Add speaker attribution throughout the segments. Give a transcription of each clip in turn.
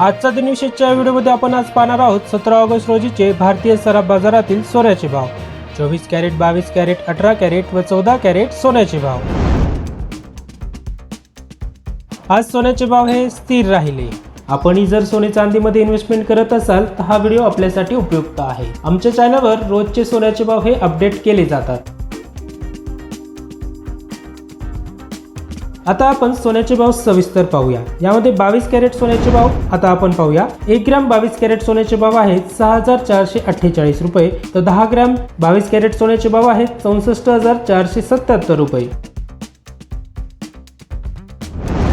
Speaker 1: आजचा दिनविशेषच्या व्हिडिओमध्ये आपण आज पाहणार आहोत सतरा ऑगस्ट रोजीचे भारतीय सराफ बाजारातील सोन्याचे भाव. चोवीस कॅरेट बावीस कॅरेट अठरा कॅरेट व चौदा कॅरेट सोन्याचे भाव. आज सोन्याचे भाव हे स्थिर राहिले. आपणही जर सोने चांदीमध्ये इन्व्हेस्टमेंट करत असाल तर हा व्हिडिओ आपल्यासाठी उपयुक्त आहे. आमच्या चॅनलवर रोजचे सोन्याचे भाव हे अपडेट केले जातात. आता आपण सोन्याचे भाव सविस्तर पाहूया. यामध्ये बावीस कॅरेट सोन्याचे भाव आता आपण पाहूया. एक ग्रॅम बावीस कॅरेट सोन्याचे भाव आहेत सहा हजार चारशे अठ्ठेचाळीस रुपये. तर दहा ग्रॅम बावीस कॅरेट सोन्याचे भाव आहेत चौसष्ट हजार चारशे सत्याहत्तर रुपये.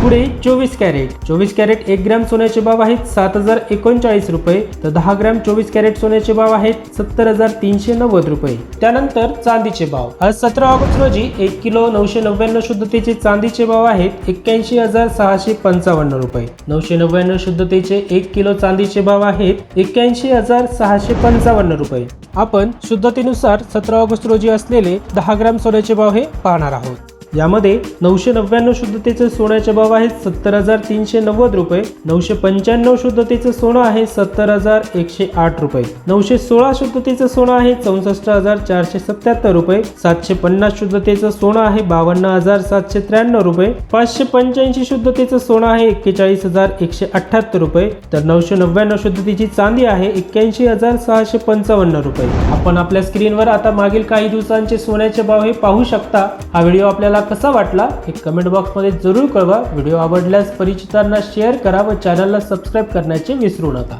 Speaker 1: पुढे चोवीस कॅरेट. चोवीस कॅरेट एक ग्रॅम सोन्याचे भाव आहेत सात हजार एकोणचाळीस रुपये. तर दहा ग्रॅम चोवीस कॅरेट सोन्याचे भाव आहेत सत्तर हजार तीनशे नव्वद रुपये. त्यानंतर चांदीचे भाव. आज सतरा ऑगस्ट रोजी एक किलो नऊशे नव्याण्णव शुद्धतेचे चांदीचे भाव आहेत एक्क्याऐंशी हजार सहाशे पंचावन्न रुपये. नऊशे नव्याण्णव शुद्धतेचे एक किलो चांदीचे भाव आहेत एक्क्याऐंशी हजार सहाशे पंचावन्न रुपये. आपण शुद्धतेनुसार सतरा ऑगस्ट रोजी असलेले दहा ग्रॅम सोन्याचे भाव हे पाहणार आहोत. यामध्ये नऊशे नव्याण्णव शुद्धतेचे सोन्याचे भाव आहेत सत्तर हजार तीनशे नव्वद रुपये. नऊशे पंच्याण्णव शुद्धतेचं सोनं आहे सत्तर हजार एकशे आठ रुपये. नऊशे सोळा शुद्धतेचं सोनं आहे चौसष्ट हजार चारशे सत्याहत्तर रुपये. सातशे पन्नास शुद्धतेचं सोनं आहे बावन्न हजार सातशे त्र्याण्णव रुपये. पाचशे पंच्याऐंशी शुद्धतेचं सोनं आहे एक्केचाळीस हजार एकशे अठ्ठ्याहत्तर रुपये. तर नऊशे नव्याण्णव शुद्धतेची चांदी आहे एक्क्याऐंशी हजार सहाशे पंचावन्न रुपये. आपण आपल्या स्क्रीनवर आता मागील काही दिवसांचे सोन्याचे भाव हे पाहू शकता. हा व्हिडिओ आपल्याला कसा वाटला हे कमेंट बॉक्समध्ये जरूर कळवा. व्हिडिओ आवडल्यास परिचितांना शेअर करा व चॅनलला सबस्क्राईब करण्याचे विसरू नका.